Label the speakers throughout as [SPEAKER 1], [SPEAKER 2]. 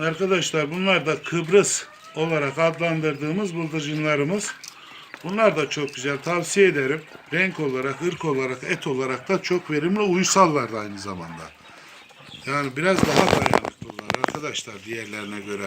[SPEAKER 1] Arkadaşlar bunlar da Kıbrıs olarak adlandırdığımız bıldırcınlarımız. Bunlar da çok güzel. Tavsiye ederim. Renk olarak, ırk olarak, et olarak da çok verimli. Uysallar da aynı zamanda. Yani biraz daha dayanıklılar arkadaşlar diğerlerine göre.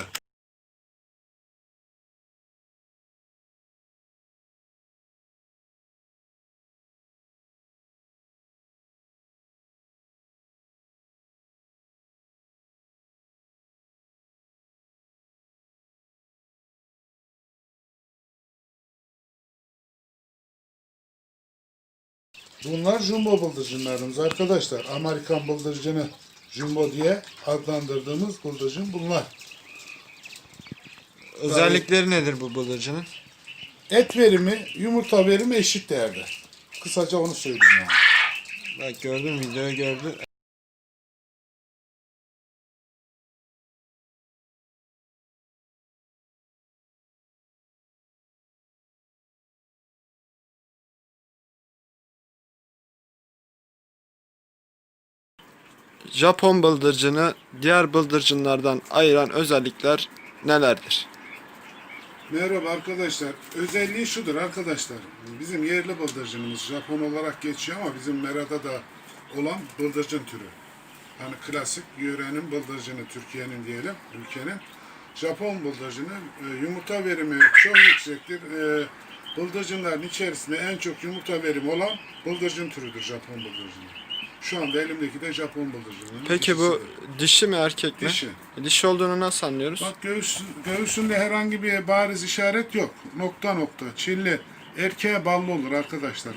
[SPEAKER 1] Bunlar jumbo bıldırcınlarımız arkadaşlar. Amerikan bıldırcını jumbo diye adlandırdığımız bıldırcın bunlar.
[SPEAKER 2] Özellikleri nedir bu bıldırcının?
[SPEAKER 1] Et verimi, yumurta verimi eşit değerde. Kısaca onu söyleyeyim yani.
[SPEAKER 2] Bak gördün videoyu gördün. Japon bıldırcını diğer bıldırcınlardan ayıran özellikler nelerdir?
[SPEAKER 1] Merhaba arkadaşlar. Özelliği şudur arkadaşlar. Bizim yerli bıldırcınımız Japon olarak geçiyor ama bizim Mera'da da olan bıldırcın türü. Hani klasik yörenin bıldırcını, Türkiye'nin diyelim, ülkenin. Japon bıldırcını e, yumurta verimi çok yüksektir. E, bıldırcınların içerisinde en çok yumurta verimi olan bıldırcın türüdür Japon bıldırcını. Şu anda elimdeki de Japon bıldırcını.
[SPEAKER 2] Peki bu dişi mi erkek mi?
[SPEAKER 1] Dişi.
[SPEAKER 2] Dişi olduğunu nasıl anlıyoruz?
[SPEAKER 1] Bak göğüs, göğsünde herhangi bir bariz işaret yok. Nokta nokta. Çilli. Erkeğe ballı olur arkadaşlar.